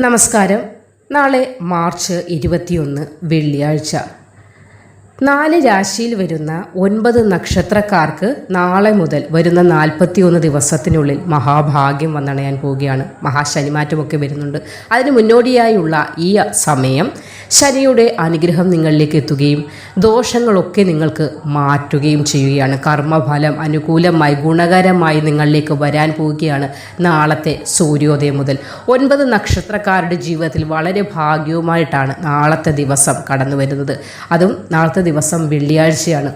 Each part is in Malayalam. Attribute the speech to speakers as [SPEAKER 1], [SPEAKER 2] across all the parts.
[SPEAKER 1] നമസ്കാരം. നാളെ മാർച്ച് ഇരുപത്തിയൊന്ന് വെള്ളിയാഴ്ച. നാല് രാശിയിൽ വരുന്ന ഒൻപത് നക്ഷത്രക്കാർക്ക് നാളെ മുതൽ വരുന്ന നാൽപ്പത്തിയൊന്ന് ദിവസത്തിനുള്ളിൽ മഹാഭാഗ്യം വന്നണയാൻ പോവുകയാണ്. മഹാശനിമാറ്റമൊക്കെ വരുന്നുണ്ട്. അതിന് മുന്നോടിയായുള്ള ഈ സമയം ശനിയുടെ അനുഗ്രഹം നിങ്ങളിലേക്ക് എത്തുകയും ദോഷങ്ങളൊക്കെ നിങ്ങൾക്ക് മാറ്റുകയും ചെയ്യുകയാണ്. കർമ്മഫലം അനുകൂലമായി ഗുണകരമായി നിങ്ങളിലേക്ക് വരാൻ പോവുകയാണ് നാളത്തെ സൂര്യോദയം മുതൽ. ഒൻപത് നക്ഷത്രക്കാരുടെ ജീവിതത്തിൽ വളരെ ഭാഗ്യവുമായിട്ടാണ് നാളത്തെ ദിവസം കടന്നു വരുന്നത് അതും നാളത്തെ ദിവസം വെള്ളിയാഴ്ചയാണ്.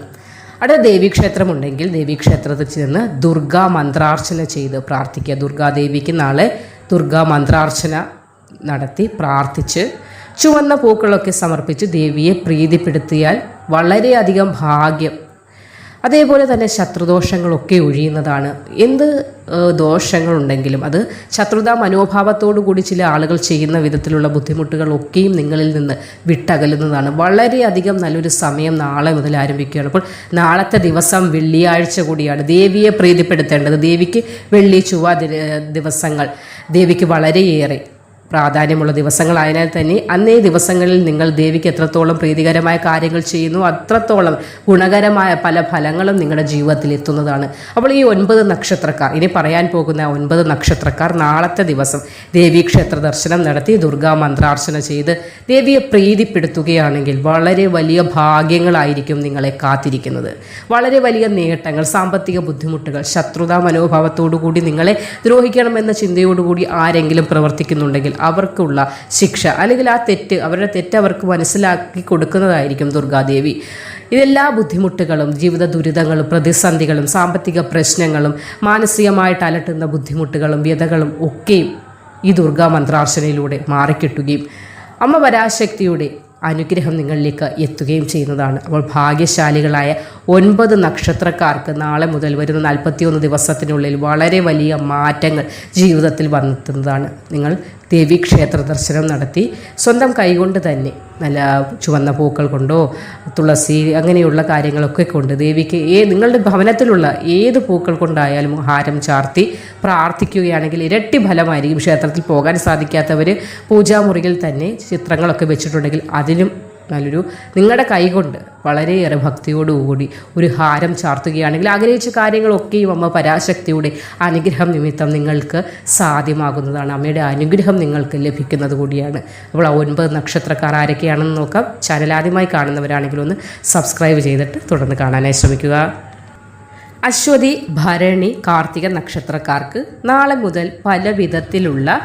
[SPEAKER 1] അവിടെ ദേവീക്ഷേത്രമുണ്ടെങ്കിൽ ദേവീക്ഷേത്രത്തിൽ ചെന്ന് ദുർഗാ മന്ത്രാർച്ചന ചെയ്ത് പ്രാർത്ഥിക്കുക. ദുർഗാദേവിക്ക് നാളെ ദുർഗാ മന്ത്രാർച്ചന നടത്തി പ്രാർത്ഥിച്ച് ചുവന്ന പൂക്കളൊക്കെ സമർപ്പിച്ച് ദേവിയെ പ്രീതിപ്പെടുത്തിയാൽ വളരെയധികം ഭാഗ്യം അതേപോലെ തന്നെ ശത്രുദോഷങ്ങളൊക്കെ ഒഴിയുന്നതാണ്. എന്ത് ദോഷങ്ങളുണ്ടെങ്കിലും അത് ശത്രുതാ മനോഭാവത്തോടു കൂടി ചില ആളുകൾ ചെയ്യുന്ന വിധത്തിലുള്ള ബുദ്ധിമുട്ടുകളൊക്കെയും നിങ്ങളിൽ നിന്ന് വിട്ടകലുന്നതാണ്. വളരെയധികം നല്ലൊരു സമയം നാളെ മുതൽ ആരംഭിക്കുകയാണ്. അപ്പോൾ നാളത്തെ ദിവസം വെള്ളിയാഴ്ച കൂടിയാണ് ദേവിയെ പ്രീതിപ്പെടുത്തേണ്ടത്. ദേവിക്ക് വെള്ളി ചൊവ്വ ദിവസങ്ങൾ. ദേവിക്ക് വളരെയേറെ പ്രാധാന്യമുള്ള ദിവസങ്ങളായതിനാൽ തന്നെ അന്നേ ദിവസങ്ങളിൽ നിങ്ങൾ ദേവിക്ക് എത്രത്തോളം പ്രീതികരമായ കാര്യങ്ങൾ ചെയ്യുന്നു അത്രത്തോളം ഗുണകരമായ പല ഫലങ്ങളും നിങ്ങളുടെ ജീവിതത്തിൽ എത്തുന്നതാണ്. അപ്പോൾ ഈ ഒൻപത് നക്ഷത്രക്കാർ ഇനി പറയാൻ പോകുന്ന ഒൻപത് നക്ഷത്രക്കാർ നാളത്തെ ദിവസം ദേവീ ക്ഷേത്ര ദർശനം നടത്തി ദുർഗാ മന്ത്രാർച്ചന ചെയ്ത് ദേവിയെ പ്രീതിപ്പെടുത്തുകയാണെങ്കിൽ വളരെ വലിയ ഭാഗ്യങ്ങളായിരിക്കും നിങ്ങളെ കാത്തിരിക്കുന്നത്. വളരെ വലിയ നേട്ടങ്ങൾ സാമ്പത്തിക ബുദ്ധിമുട്ടുകൾ ശത്രുതാ മനോഭാവത്തോടു കൂടി നിങ്ങളെ ദ്രോഹിക്കണമെന്ന ചിന്തയോടുകൂടി ആരെങ്കിലും പ്രവർത്തിക്കുന്നുണ്ടെങ്കിൽ അവർക്കുള്ള ശിക്ഷ അല്ലെങ്കിൽ ആ തെറ്റ് അവരുടെ തെറ്റ് അവർക്ക് മനസ്സിലാക്കി കൊടുക്കുന്നതായിരിക്കും ദുർഗാദേവി. ഇതെല്ലാ ബുദ്ധിമുട്ടുകളും ജീവിത ദുരിതങ്ങളും പ്രതിസന്ധികളും സാമ്പത്തിക പ്രശ്നങ്ങളും മാനസികമായിട്ട് അലട്ടുന്ന ബുദ്ധിമുട്ടുകളും വ്യതകളും ഒക്കെയും ഈ ദുർഗാ മന്ത്രാർച്ചനയിലൂടെ മാറിക്കിട്ടുകയും അമ്മ പരാശക്തിയുടെ അനുഗ്രഹം നിങ്ങളിലേക്ക് എത്തുകയും ചെയ്യുന്നതാണ്. അപ്പോൾ ഭാഗ്യശാലികളായ ഒൻപത് നക്ഷത്രക്കാർക്ക് നാളെ മുതൽ വരുന്ന നാൽപ്പത്തിയൊന്ന് ദിവസത്തിനുള്ളിൽ വളരെ വലിയ മാറ്റങ്ങൾ ജീവിതത്തിൽ വന്നെത്തുന്നതാണ്. നിങ്ങൾ ദേവീ ക്ഷേത്ര ദർശനം നടത്തി സ്വന്തം കൈകൊണ്ട് തന്നെ നല്ല ചുവന്ന പൂക്കൾ കൊണ്ടോ തുളസി അങ്ങനെയുള്ള കാര്യങ്ങളൊക്കെ കൊണ്ട് ദേവിക്ക് ഏ നിങ്ങളുടെ ഭവനത്തിലുള്ള ഏത് പൂക്കൾ കൊണ്ടായാലും ഹാരം ചാർത്തി പ്രാർത്ഥിക്കുകയാണെങ്കിൽ ഇരട്ടി ഫലമായിരിക്കും ക്ഷേത്രത്തിൽ പോകാൻ സാധിക്കാത്തവർ പൂജാമുറിയിൽ തന്നെ ചിത്രങ്ങളൊക്കെ വെച്ചിട്ടുണ്ടെങ്കിൽ അതിനും നല്ലൊരു നിങ്ങളുടെ കൈകൊണ്ട് വളരെയേറെ ഭക്തിയോടുകൂടി ഒരു ഹാരം ചാർത്തുകയാണെങ്കിൽ ആഗ്രഹിച്ച കാര്യങ്ങളൊക്കെയും അമ്മ പരാശക്തിയുടെ അനുഗ്രഹം നിമിത്തം നിങ്ങൾക്ക് സാധ്യമാകുന്നതാണ്. അമ്മയുടെ അനുഗ്രഹം നിങ്ങൾക്ക് ലഭിക്കുന്നത് കൂടിയാണ്. അപ്പോൾ ആ ഒൻപത് നക്ഷത്രക്കാർ ആരൊക്കെയാണെന്ന് നോക്കാം. ചാനൽ ആദ്യമായി കാണുന്നവരാണെങ്കിൽ ഒന്ന് സബ്സ്ക്രൈബ് ചെയ്തിട്ട് തുടർന്ന് കാണാനായി ശ്രമിക്കുക. അശ്വതി ഭരണി കാർത്തിക നക്ഷത്രക്കാർക്ക് നാളെ മുതൽ പല വിധത്തിലുള്ള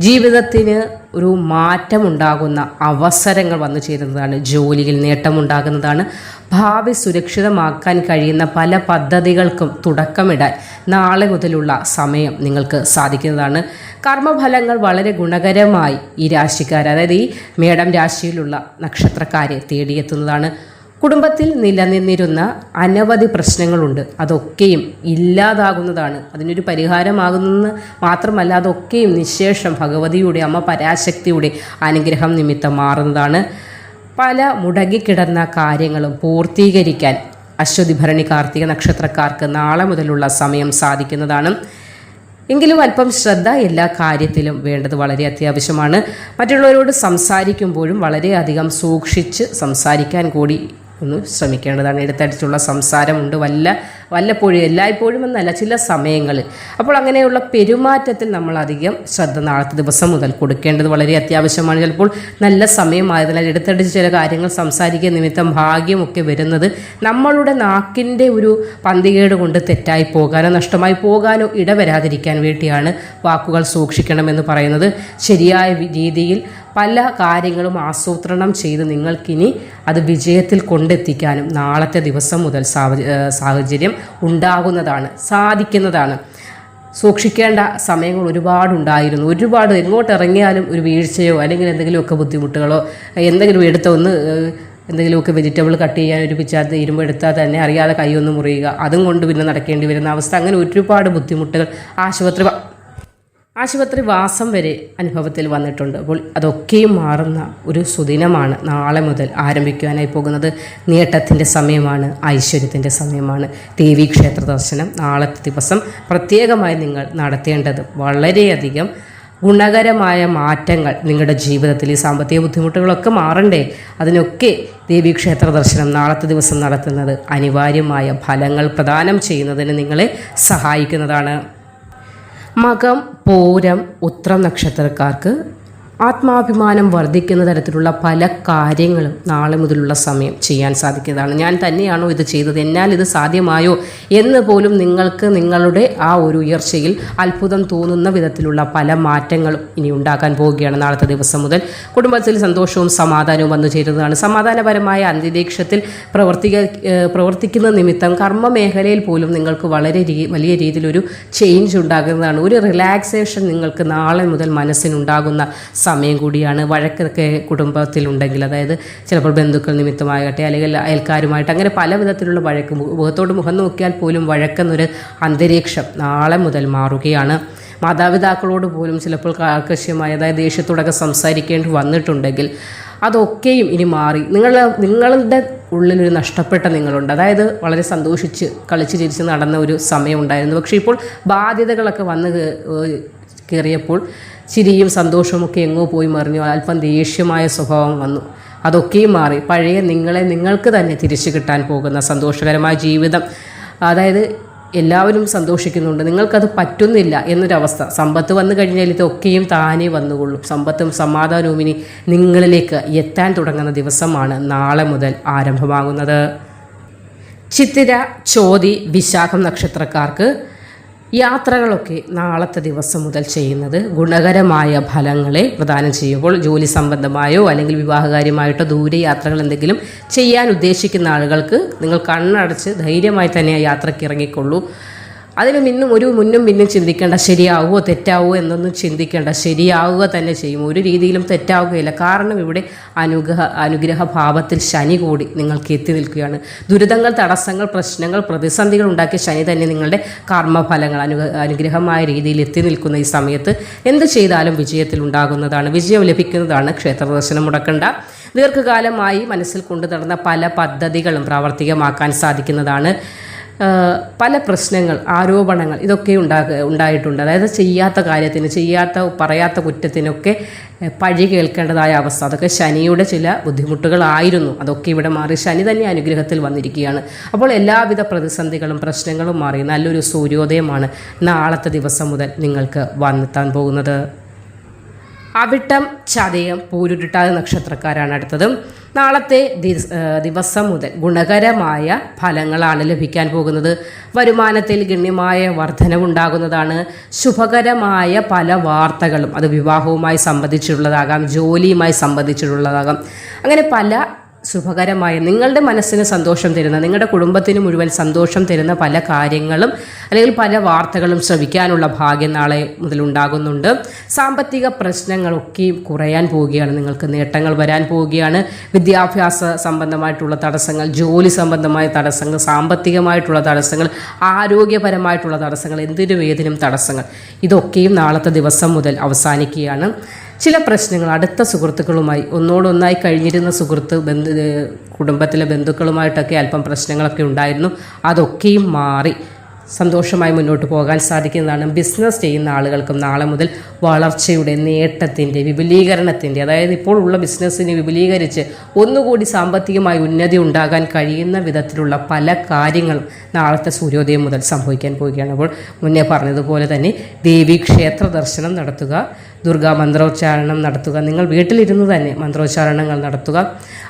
[SPEAKER 1] ജീവിതത്തിന് ഒരു മാറ്റമുണ്ടാകുന്ന അവസരങ്ങൾ വന്നു ചേരുന്നതാണ് ജോലിയിൽ നേട്ടമുണ്ടാകുന്നതാണ്. ഭാവി സുരക്ഷിതമാക്കാൻ കഴിയുന്ന പല പദ്ധതികൾക്കും തുടക്കമിടാൻ നാളെ മുതലുള്ള സമയം നിങ്ങൾക്ക് സാധിക്കുന്നതാണ്. കർമ്മഫലങ്ങൾ വളരെ ഗുണകരമായി ഈ രാശിക്കാർ അതായത് ഈ മേടം രാശിയിലുള്ള നക്ഷത്രക്കാരെ തേടിയെത്തുന്നതാണ്. കുടുംബത്തിൽ നിലനിന്നിരുന്ന അനവധി പ്രശ്നങ്ങളുണ്ട്. അതൊക്കെയും ഇല്ലാതാകുന്നതാണ്. അതിനൊരു പരിഹാരമാകുന്നെന്ന് മാത്രമല്ല അതൊക്കെയും നിശേഷം ഭഗവതിയുടെ അമ്മ പരാശക്തിയുടെ അനുഗ്രഹം നിമിത്തം മാറുന്നതാണ്. പല മുടങ്ങിക്കിടന്ന കാര്യങ്ങളും പൂർത്തീകരിക്കാൻ അശ്വതി ഭരണി കാർത്തിക നക്ഷത്രക്കാർക്ക് നാളെ മുതലുള്ള സമയം സാധിക്കുന്നതാണ്. എങ്കിലും അല്പം ശ്രദ്ധ എല്ലാ കാര്യത്തിലും വേണ്ടത് വളരെ അത്യാവശ്യമാണ്. മറ്റുള്ളവരോട് സംസാരിക്കുമ്പോഴും വളരെയധികം സൂക്ഷിച്ച് സംസാരിക്കാൻ കൂടി ഒന്ന് ശ്രമിക്കേണ്ടതാണ്. എടുത്തടിച്ചുള്ള സംസാരമുണ്ട്. വല്ല വല്ലപ്പോഴും എല്ലായ്പ്പോഴും എന്നല്ല ചില സമയങ്ങളിൽ അപ്പോൾ അങ്ങനെയുള്ള പെരുമാറ്റത്തിൽ നമ്മൾ അധികം ശ്രദ്ധ നാളത്തെ ദിവസം മുതൽ കൊടുക്കേണ്ടത് വളരെ അത്യാവശ്യമാണ്. ചിലപ്പോൾ നല്ല സമയമായതിനാൽ എടുത്തടിച്ച് ചില കാര്യങ്ങൾ സംസാരിക്കുക നിമിത്തം ഭാഗ്യമൊക്കെ വരുന്നത് നമ്മളുടെ നാക്കിന്റെ ഒരു പന്തികേട് കൊണ്ട് തെറ്റായി പോകാനോ നഷ്ടമായി പോകാനോ ഇടവരാതിരിക്കാൻ വേണ്ടിയാണ് വാക്കുകൾ സൂക്ഷിക്കണമെന്ന് പറയുന്നത്. ശരിയായ രീതിയിൽ പല കാര്യങ്ങളും ആസൂത്രണം ചെയ്ത് നിങ്ങൾക്കിനി അത് വിജയത്തിൽ കൊണ്ടെത്തിക്കാനും നാളത്തെ ദിവസം മുതൽ സാഹചര്യം ഉണ്ടാകുന്നതാണ് സാധിക്കുന്നതാണ്. സൂക്ഷിക്കേണ്ട സമയങ്ങൾ ഒരുപാടുണ്ടായിരുന്നു. ഒരുപാട് എങ്ങോട്ട് ഇറങ്ങിയാലും ഒരു വീഴ്ചയോ അല്ലെങ്കിൽ എന്തെങ്കിലുമൊക്കെ ബുദ്ധിമുട്ടുകളോ എന്തെങ്കിലും എടുത്ത ഒന്ന് എന്തെങ്കിലുമൊക്കെ വെജിറ്റബിൾ കട്ട് ചെയ്യാൻ ഒരു പിച്ചാത്ത ഇരുമ്പ് എടുത്താൽ തന്നെ അറിയാതെ കൈയൊന്ന് മുറിയുക. അതും കൊണ്ട് പിന്നെ നടക്കേണ്ടി വരുന്ന അവസ്ഥ. അങ്ങനെ ഒരുപാട് ബുദ്ധിമുട്ടുകൾ ആശുപത്രി ആശുപത്രി വാസം വരെ അനുഭവത്തിൽ വന്നിട്ടുണ്ട്. അപ്പോൾ അതൊക്കെയും മാറുന്ന ഒരു സുദിനമാണ് നാളെ മുതൽ ആരംഭിക്കുവാനായി പോകുന്നത്. നേട്ടത്തിന്റെ സമയമാണ് ഐശ്വര്യത്തിന്റെ സമയമാണ്. ദേവി ക്ഷേത്ര ദർശനം നാളത്തെ ദിവസം പ്രത്യേകമായി നിങ്ങൾ നടത്തേണ്ടത് വളരെയധികം ഗുണകരമായ മാറ്റങ്ങൾ നിങ്ങളുടെ ജീവിതത്തിൽ ഈ സാമ്പത്തിക ബുദ്ധിമുട്ടുകളൊക്കെ മാറണ്ടേ. അതിനൊക്കെ ദേവി ക്ഷേത്ര ദർശനം നാളത്തെ ദിവസം നടത്തുന്നത് അനിവാര്യമായ ഫലങ്ങൾ പ്രദാനം ചെയ്യുന്നതിന് നിങ്ങളെ സഹായിക്കുന്നതാണ്. മകം പൂരം ഉത്രം നക്ഷത്രക്കാർക്ക് ആത്മാഭിമാനം വർദ്ധിക്കുന്ന തരത്തിലുള്ള പല കാര്യങ്ങളും നാളെ മുതലുള്ള സമയം ചെയ്യാൻ സാധിക്കുന്നതാണ്. ഞാൻ തന്നെയാണോ ഇത് ചെയ്തത്? എന്നാൽ ഇത് സാധ്യമായോ എന്ന് പോലും നിങ്ങൾക്ക് നിങ്ങളുടെ ആ ഒരു ഉയർച്ചയിൽ അത്ഭുതം തോന്നുന്ന വിധത്തിലുള്ള പല മാറ്റങ്ങളും ഇനി ഉണ്ടാക്കാൻ പോവുകയാണ് നാളത്തെ ദിവസം മുതൽ. കുടുംബത്തിൽ സന്തോഷവും സമാധാനവും വന്നു ചേരുന്നതാണ്. സമാധാനപരമായ അന്തരീക്ഷത്തിൽ പ്രവർത്തിക്ക പ്രവർത്തിക്കുന്ന നിമിത്തം കർമ്മ മേഖലയിൽ പോലും നിങ്ങൾക്ക് വളരെ വലിയ രീതിയിലൊരു ചേഞ്ച് ഉണ്ടാകുന്നതാണ്. ഒരു റിലാക്സേഷൻ നിങ്ങൾക്ക് നാളെ മുതൽ മനസ്സിനുണ്ടാകുന്ന സമയം കൂടിയാണ് വഴക്കൊക്കെ കുടുംബത്തിലുണ്ടെങ്കിൽ അതായത് ചിലപ്പോൾ ബന്ധുക്കൾ നിമിത്തമാകട്ടെ അല്ലെങ്കിൽ അയൽക്കാരുമായിട്ട് അങ്ങനെ പല വിധത്തിലുള്ള വഴക്ക് മുഖത്തോട് മുഖം നോക്കിയാൽ പോലും വഴക്കെന്നൊരു അന്തരീക്ഷം നാളെ മുതൽ മാറുകയാണ്. മാതാപിതാക്കളോട് പോലും ചിലപ്പോൾ കാർക്കശ്യമായ അതായത് ദേഷ്യത്തോടൊക്കെ സംസാരിക്കേണ്ടി വന്നിട്ടുണ്ടെങ്കിൽ അതൊക്കെയും ഇനി മാറി. നിങ്ങൾ നിങ്ങളുടെ ഉള്ളിലൊരു നഷ്ടപ്പെട്ട നിങ്ങളുണ്ട്. അതായത് വളരെ സന്തോഷിച്ച് കളിച്ച് ചിരിച്ച് നടന്ന ഒരു സമയം ഉണ്ടായിരുന്നു. പക്ഷേ ഇപ്പോൾ ബാധ്യതകളൊക്കെ വന്ന് കയറിയപ്പോൾ ചിരിയും സന്തോഷവും ഒക്കെ എങ്ങോ പോയി മറിഞ്ഞു. അല്പം ദേഷ്യമായ സ്വഭാവം വന്നു. അതൊക്കെയും മാറി. പഴയ നിങ്ങളെ നിങ്ങൾക്ക് തന്നെ തിരിച്ചു കിട്ടാൻ പോകുന്ന സന്തോഷകരമായ ജീവിതം. അതായത് എല്ലാവരും സന്തോഷിക്കുന്നുണ്ട്. നിങ്ങൾക്കത് പറ്റുന്നില്ല എന്നൊരവസ്ഥ. സമ്പത്ത് വന്നു കഴിഞ്ഞാൽ ഇതൊക്കെയും താനേ വന്നുകൊള്ളും. സമ്പത്തും സമാധാനവും ഇനി നിങ്ങളിലേക്ക് എത്താൻ തുടങ്ങുന്ന ദിവസമാണ് നാളെ മുതൽ ആരംഭമാകുന്നത്. ചിത്തിര ചോതി വിശാഖം നക്ഷത്രക്കാർക്ക് യാത്രകളൊക്കെ നാളത്തെ ദിവസം മുതൽ ചെയ്യുന്നത് ഗുണകരമായ ഫലങ്ങളെ പ്രദാനം ചെയ്യുമ്പോൾ ജോലി സംബന്ധമായോ അല്ലെങ്കിൽ വിവാഹകാര്യമായിട്ടോ ദൂരെ യാത്രകൾ എന്തെങ്കിലും ചെയ്യാൻ ഉദ്ദേശിക്കുന്ന ആളുകൾക്ക് നിങ്ങൾ കണ്ണടച്ച് ധൈര്യമായി തന്നെ ആ യാത്രയ്ക്ക് ഇറങ്ങിക്കൊള്ളൂ. അതിനും ഇന്നും ഒരു മുന്നും പിന്നും ചിന്തിക്കേണ്ട ശരിയാവുമോ തെറ്റാവുമോ എന്നൊന്നും ചിന്തിക്കേണ്ട ശരിയാവുക തന്നെ ചെയ്യും. ഒരു രീതിയിലും തെറ്റാവുകയില്ല. കാരണം ഇവിടെ അനുഗ്രഹ അനുഗ്രഹ ഭാവത്തിൽ ശനി കൂടി നിങ്ങൾക്ക് എത്തി നിൽക്കുകയാണ്. ദുരിതങ്ങൾ തടസ്സങ്ങൾ പ്രശ്നങ്ങൾ പ്രതിസന്ധികൾ ഉണ്ടാക്കിയ ശനി തന്നെ നിങ്ങളുടെ കർമ്മഫലങ്ങൾ അനു അനുഗ്രഹമായ രീതിയിൽ എത്തി നിൽക്കുന്ന ഈ സമയത്ത് എന്ത് ചെയ്താലും വിജയത്തിൽ ഉണ്ടാകുന്നതാണ്. വിജയം ലഭിക്കുന്നതാണ് ക്ഷേത്ര ദർശനം മുടക്കേണ്ട. ദീർഘകാലമായി മനസ്സിൽ കൊണ്ടു നടന്ന പല പദ്ധതികളും പ്രാവർത്തികമാക്കാൻ സാധിക്കുന്നതാണ്. പല പ്രശ്നങ്ങൾ ആരോപണങ്ങൾ ഇതൊക്കെ ഉണ്ടായിട്ടുണ്ട്. അതായത് ചെയ്യാത്ത കാര്യത്തിന് ചെയ്യാത്ത പറയാത്ത കുറ്റത്തിനൊക്കെ പഴി കേൾക്കേണ്ടതായ അവസ്ഥ. അതൊക്കെ ശനിയുടെ ചില ബുദ്ധിമുട്ടുകളായിരുന്നു. അതൊക്കെ ഇവിടെ മാറി ശനി തന്നെ അനുഗ്രഹത്തിൽ വന്നിരിക്കുകയാണ്. അപ്പോൾ എല്ലാവിധ പ്രതിസന്ധികളും പ്രശ്നങ്ങളും മാറി. നല്ലൊരു സൂര്യോദയമാണ് നാളത്തെ ദിവസം മുതൽ നിങ്ങൾക്ക് വന്നെത്താൻ പോകുന്നത്. അവിട്ടം ചതയം പൂരുരുട്ടാതി നക്ഷത്രക്കാരാണ് അടുത്തത്. നാളത്തെ ദിവസം മുതൽ ഗുണകരമായ ഫലങ്ങളാണ് ലഭിക്കാൻ പോകുന്നത്. വരുമാനത്തിൽ ഗണ്യമായ വർധനവുണ്ടാകുന്നതാണ്. ശുഭകരമായ പല വാർത്തകളും അത് വിവാഹവുമായി സംബന്ധിച്ചുള്ളതാകാം ജോലിയുമായി സംബന്ധിച്ചിട്ടുള്ളതാകാം അങ്ങനെ പല ശുഭകരമായ നിങ്ങളുടെ മനസ്സിന് സന്തോഷം തരുന്ന നിങ്ങളുടെ കുടുംബത്തിന് മുഴുവൻ സന്തോഷം തരുന്ന പല കാര്യങ്ങളും അല്ലെങ്കിൽ പല വാർത്തകളും ശ്രവിക്കാനുള്ള ഭാഗ്യം നാളെ മുതൽ ഉണ്ടാകുന്നുണ്ട്. സാമ്പത്തിക പ്രശ്നങ്ങളൊക്കെ കുറയാൻ പോവുകയാണ്. നിങ്ങൾക്ക് നേട്ടങ്ങൾ വരാൻ പോവുകയാണ്. വിദ്യാഭ്യാസ സംബന്ധമായിട്ടുള്ള തടസ്സങ്ങൾ ജോലി സംബന്ധമായ തടസ്സങ്ങൾ സാമ്പത്തികമായിട്ടുള്ള തടസ്സങ്ങൾ ആരോഗ്യപരമായിട്ടുള്ള തടസ്സങ്ങൾ എന്തിനും ഏതിനും തടസ്സങ്ങൾ. ഇതൊക്കെയും നാളത്തെ ദിവസം മുതൽ അവസാനിക്കുകയാണ്. ചില പ്രശ്നങ്ങൾ അടുത്ത സുഹൃത്തുക്കളുമായി ഒന്നോടൊന്നായി കഴിഞ്ഞിരുന്ന സുഹൃത്ത് ബന്ധു കുടുംബത്തിലെ ബന്ധുക്കളുമായിട്ടൊക്കെ അല്പം പ്രശ്നങ്ങളൊക്കെ ഉണ്ടായിരുന്നു. അതൊക്കെയും മാറി സന്തോഷമായി മുന്നോട്ട് പോകാൻ സാധിക്കുന്നതാണ്. ബിസിനസ് ചെയ്യുന്ന ആളുകൾക്കും നാളെ മുതൽ വളർച്ചയുടെ നേട്ടത്തിന്റെ വിപുലീകരണത്തിന്റെ അതായത് ഇപ്പോൾ ഉള്ള ബിസിനസ്സിനെ വിപുലീകരിച്ച് ഒന്നുകൂടി സാമ്പത്തികമായി ഉന്നതി ഉണ്ടാകാൻ കഴിയുന്ന വിധത്തിലുള്ള പല കാര്യങ്ങളും നാളത്തെ സൂര്യോദയം മുതൽ സംഭവിക്കാൻ പോവുകയാണ്. അപ്പോൾ മുന്നേ പറഞ്ഞതുപോലെ തന്നെ ദേവീ ക്ഷേത്ര ദർശനം നടത്തുക ദുർഗാ മന്ത്രോച്ചാരണം നടത്തുക. നിങ്ങൾ വീട്ടിലിരുന്ന് തന്നെ മന്ത്രോച്ചാരണങ്ങൾ നടത്തുക.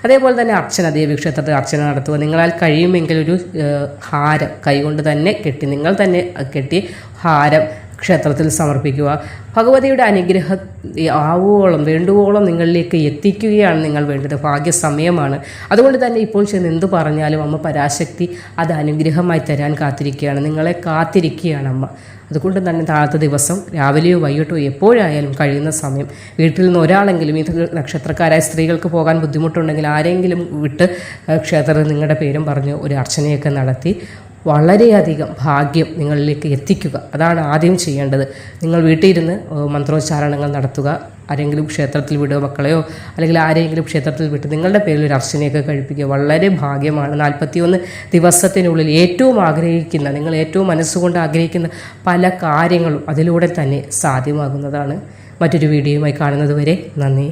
[SPEAKER 1] അതേപോലെ തന്നെ അർച്ചന ദേവീക്ഷേത്രത്തിൽ അർച്ചന നടത്തുക. നിങ്ങളാൽ കഴിയുമെങ്കിൽ ഒരു ഹാരം കൈകൊണ്ട് തന്നെ കെട്ടി നിങ്ങൾ തന്നെ കെട്ടി ഹാരം ക്ഷേത്രത്തിൽ സമർപ്പിക്കുക. ഭഗവതിയുടെ അനുഗ്രഹ ആവുവോളം വേണ്ടുവോളം നിങ്ങളിലേക്ക് എത്തിക്കുകയാണ് നിങ്ങൾ വേണ്ടത്. ഭാഗ്യസമയമാണ്. അതുകൊണ്ട് തന്നെ ഇപ്പോൾ ചെന്ന് എന്ത് പറഞ്ഞാലും അമ്മ പരാശക്തി അത് അനുഗ്രഹമായി തരാൻ കാത്തിരിക്കുകയാണ്. നിങ്ങളെ കാത്തിരിക്കുകയാണ് അമ്മ. അതുകൊണ്ട് തന്നെ താഴത്തെ ദിവസം രാവിലെയോ വൈകിട്ടോ എപ്പോഴായാലും കഴിയുന്ന സമയം. വീട്ടിൽ നിന്ന് ഒരാളെങ്കിലും ഇത് നക്ഷത്രക്കാരായ സ്ത്രീകൾക്ക് പോകാൻ ബുദ്ധിമുട്ടുണ്ടെങ്കിൽ ആരെങ്കിലും വിട്ട് ക്ഷേത്രത്തിൽ നിങ്ങളുടെ പേരും പറഞ്ഞ് ഒരു അർച്ചനയൊക്കെ നടത്തി വളരെയധികം ഭാഗ്യം നിങ്ങളിലേക്ക് എത്തിക്കുക. അതാണ് ആദ്യം ചെയ്യേണ്ടത്. നിങ്ങൾ വീട്ടിലിരുന്ന് മന്ത്രോച്ചാരണങ്ങൾ നടത്തുക. ആരെങ്കിലും ക്ഷേത്രത്തിൽ വിടുക മക്കളെയോ അല്ലെങ്കിൽ ആരെങ്കിലും ക്ഷേത്രത്തിൽ വിട്ട് നിങ്ങളുടെ പേരിൽ ഒരു അർച്ചനയൊക്കെ കഴിപ്പിക്കുക വളരെ ഭാഗ്യമാണ്. നാൽപ്പത്തിയൊന്ന് ദിവസത്തിനുള്ളിൽ ഏറ്റവും ആഗ്രഹിക്കുന്ന നിങ്ങൾ ഏറ്റവും മനസ്സുകൊണ്ട് ആഗ്രഹിക്കുന്ന പല കാര്യങ്ങളും അതിലൂടെ തന്നെ സാധ്യമാകുന്നതാണ്. മറ്റൊരു വീഡിയോയുമായി കാണുന്നത് വരെ നന്ദി.